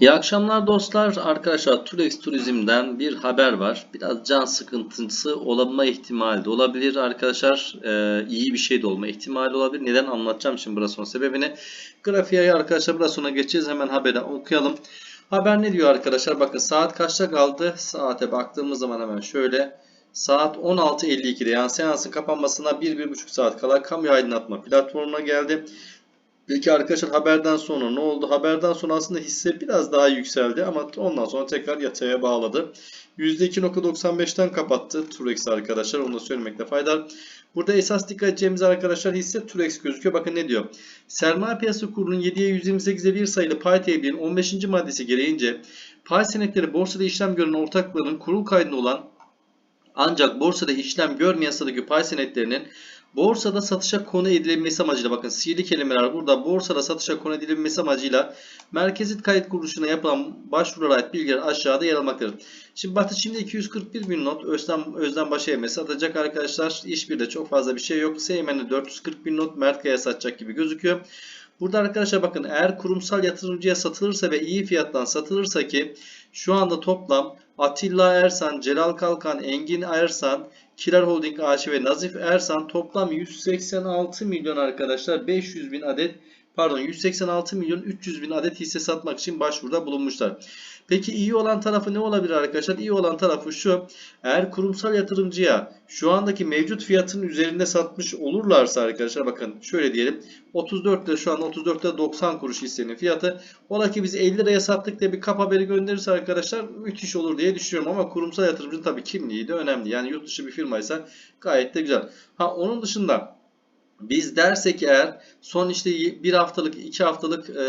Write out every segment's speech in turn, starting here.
İyi akşamlar dostlar. Arkadaşlar Turex Turizm'den bir haber var. Biraz can sıkıntısı olma ihtimali de olabilir arkadaşlar. Ee, iyi bir şey de olma ihtimali olabilir. Neden anlatacağım şimdi biraz sonra sebebini. Grafiğe arkadaşlar biraz sonra geçeceğiz. Hemen haberi okuyalım. Haber ne diyor arkadaşlar? Bakın saat kaçta kaldı? Saate baktığımız zaman hemen şöyle. Saat 16.52'de yani seansın kapanmasına 1-1,5 saat kala kamu aydınlatma platformuna geldi. Peki arkadaşlar haberden sonra ne oldu? Haberden sonra aslında hisse biraz daha yükseldi ama ondan sonra tekrar yataya bağladı. %2.95'ten kapattı Turex arkadaşlar. Onu da söylemekte fayda. Burada esas dikkat edeceğimiz arkadaşlar hisse Turex gözüküyor. Bakın ne diyor? Sermaye piyasası kurulunun 7'ye 128'e 1 sayılı pay tebliğinin 15. maddesi gereğince pay senetleri borsada işlem gören ortakların kurul kaydında olan ancak borsada işlem görmeyen statüdeki pay senetlerinin borsada satışa konu edilmesi amacıyla bakın sihirli kelimeler burada borsada satışa konu edilmesi amacıyla merkezi kayıt kuruluşuna yapılan başvurulara ait bilgiler aşağıda yer almaktadır. Şimdi Batı Çin'de 241 bin not Özlem, Özlem Başayem'e satacak arkadaşlar. İşbirde çok fazla bir şey yok. Seymen'de 440 bin not Mertkaya satacak gibi gözüküyor. Burada arkadaşlar bakın eğer kurumsal yatırımcıya satılırsa ve iyi fiyattan satılırsa ki şu anda toplam Atilla Ersan, Celal Kalkan, Engin Ersan, Kirar Holding AŞ ve Nazif Ersan toplam 186 milyon arkadaşlar. 500 bin adet pardon 186 milyon 300 bin adet hisse satmak için başvuruda bulunmuşlar. Peki iyi olan tarafı ne olabilir arkadaşlar? İyi olan tarafı şu. Eğer kurumsal yatırımcıya şu andaki mevcut fiyatın üzerinde satmış olurlarsa arkadaşlar bakın şöyle diyelim. 34 lira şu an 34 lira 90 kuruş hissenin fiyatı. Ola ki biz 50 liraya sattık diye bir kap haberi gönderirse arkadaşlar müthiş olur diye düşünüyorum. Ama kurumsal yatırımcının tabii kimliği de önemli. Yani yurt dışı bir firmaysa gayet de güzel. Ha onun dışında biz dersek eğer son işte bir haftalık iki haftalık e,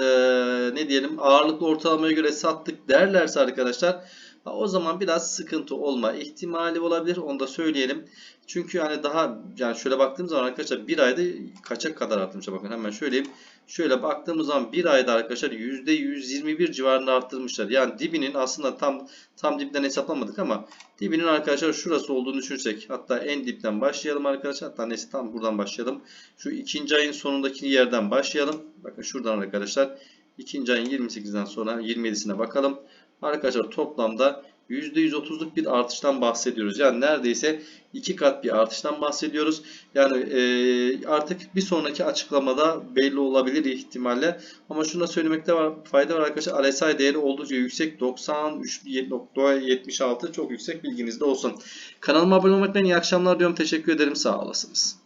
ne diyelim ağırlıklı ortalamaya göre sattık derlerse arkadaşlar o zaman biraz sıkıntı olma ihtimali olabilir. Onu da söyleyelim. Çünkü yani daha yani şöyle baktığımız zaman arkadaşlar bir ayda kaça kadar artmış bakın hemen söyleyeyim. Şöyle baktığımız zaman bir ayda arkadaşlar %121 civarında arttırmışlar. Yani dibinin aslında tam tam dipten hesaplamadık ama dibinin arkadaşlar şurası olduğunu düşünsek. Hatta en dipten başlayalım arkadaşlar. Hatta neyse tam buradan başlayalım. Şu ikinci ayın sonundaki yerden başlayalım. Bakın şuradan arkadaşlar. ikinci ayın 28'den sonra 27'sine bakalım. Arkadaşlar toplamda %130'luk bir artıştan bahsediyoruz. Yani neredeyse iki kat bir artıştan bahsediyoruz. Yani e, artık bir sonraki açıklamada belli olabilir ihtimalle. Ama şunu da söylemekte var, fayda var arkadaşlar. RSI değeri oldukça yüksek. 93.76 çok yüksek bilginizde olsun. Kanalıma abone olmayı unutmayın. İyi akşamlar diyorum. Teşekkür ederim. Sağ olasınız.